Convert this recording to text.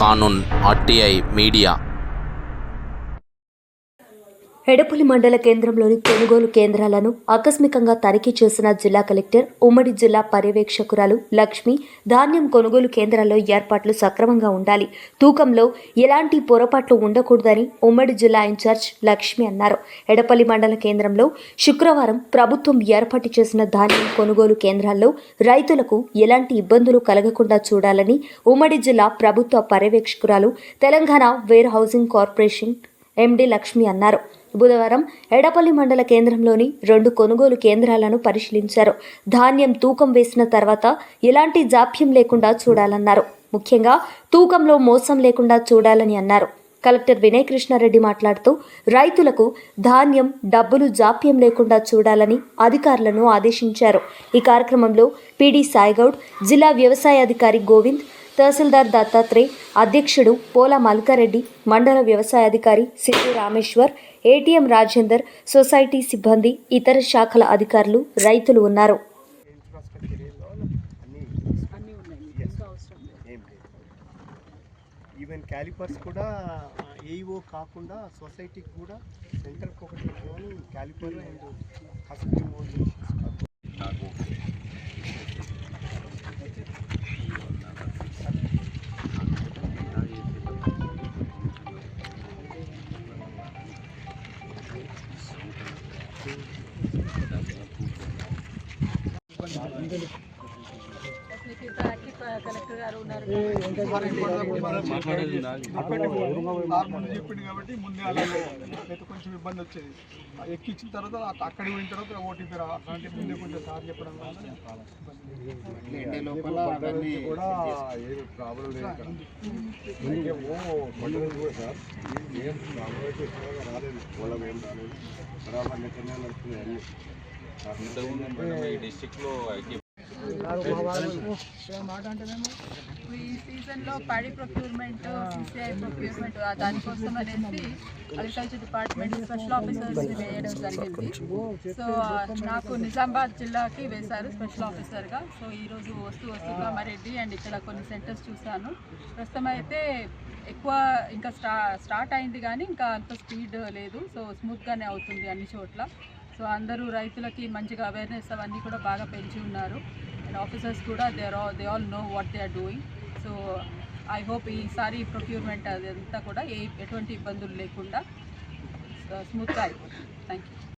கானுன் RTI media. Edapalli మండల కేంద్రంలోని కొనుగోలు కేంద్రాలను ఆకస్మికంగా తనిఖీ చేసిన జిల్లా కలెక్టర్ ఉమ్మడి జిల్లా పర్యవేక్షకురాలు లక్ష్మి ధాన్యం కొనుగోలు కేంద్రాల్లో ఏర్పాట్లు సక్రమంగా ఉండాలి. తూకంలో ఎలాంటి పొరపాట్లు ఉండకూడదని ఉమ్మడి జిల్లా ఇన్ఛార్జ్ లక్ష్మి అన్నారు. ఎడపల్లి మండల కేంద్రంలో శుక్రవారం ప్రభుత్వం ఏర్పాటు చేసిన ధాన్యం కొనుగోలు కేంద్రాల్లో రైతులకు ఎలాంటి ఇబ్బందులు కలగకుండా చూడాలని ఉమ్మడి జిల్లా ప్రభుత్వ పర్యవేక్షకురాలు Telangana warehousing corporation MD Lakshmi అన్నారు. బుధవారం ఎడపల్లి మండల కేంద్రంలోని రెండు కొనుగోలు కేంద్రాలను పరిశీలించారు. ధాన్యం తూకం వేసిన తర్వాత ఎలాంటి జాప్యం లేకుండా చూడాలన్నారు. ముఖ్యంగా తూకంలో మోసం లేకుండా చూడాలని అన్నారు. కలెక్టర్ వినయ్ కృష్ణారెడ్డి మాట్లాడుతూ రైతులకు ధాన్యం డబ్బులు జాప్యం లేకుండా చూడాలని అధికారులను ఆదేశించారు. ఈ కార్యక్రమంలో పీడీ సాయిగౌడ్ జిల్లా వ్యవసాయ అధికారి గోవింద్ తహసీల్దార్ దత్తాత్రేయ్ అధ్యక్షుడు పోల మల్కారెడ్డి మండల వ్యవసాయ అధికారి సిద్ధు రామేశ్వర్ ఏటీఎం రాజేందర్ సొసైటీ సిబ్బంది ఇతర శాఖల అధికారులు రైతులు ఉన్నారు. ఈవెన్ క్యాలిపర్స్ కూడా ఏఈఓ కాకుండా సొసైటీకి కూడా సెంటర్కి ఒకటి caliper and Thank you. Hospital collector గారు ఉన్నారు. నార్మల్ చెప్పింది కాబట్టి ముందే అలాగే అయితే కొంచెం ఇబ్బంది వచ్చేది. ఎక్కించిన తర్వాత అక్క- అక్కడికి పోయిన తర్వాత ఓటీపీ రా అంటే ముందే కొంచెం సార్ చెప్పడం వల్ల కూడా ఏమి ప్రాబ్లం లేదు ఓ సార్. ఏం ప్రాబ్లం రాలేదు. పొలం ఏం రాలేదు. బరాబర్ లెక్కనే నడుస్తున్నాయి అన్ని. ఈ సీజన్లో పాడి ప్రొక్యూర్మెంట్ సిసిఐ ప్రొక్యూర్మెంట్ దానికోసం అనేసి అగ్రికల్చర్ డిపార్ట్మెంట్ స్పెషల్ ఆఫీసర్స్ వేయడం జరిగింది. సో నాకు నిజామాబాద్ జిల్లాకి వేశారు స్పెషల్ ఆఫీసర్గా. సో ఈరోజు వస్తూ వస్తూ కామారెడ్డి అండ్ ఇక్కడ కొన్ని సెంటర్స్ చూశాను. ప్రస్తుతం అయితే ఎక్కువ ఇంకా స్టా స్టార్ట్ అయింది కానీ ఇంకా అంత స్పీడ్ లేదు. సో స్మూత్గానే అవుతుంది అన్ని చోట్ల. సో అందరూ రైతులకి మంచిగా అవేర్నెస్ అవన్నీ కూడా బాగా పెంచి ఉన్నారు. అండ్ ఆఫీసర్స్ కూడా they are they all know what they are doing so I hope ఈసారి ప్రొక్యూర్మెంట్ అదంతా కూడా ఏ ఎటువంటి ఇబ్బందులు లేకుండా uh, స్మూత్గా అయిపోతుంది. Thank you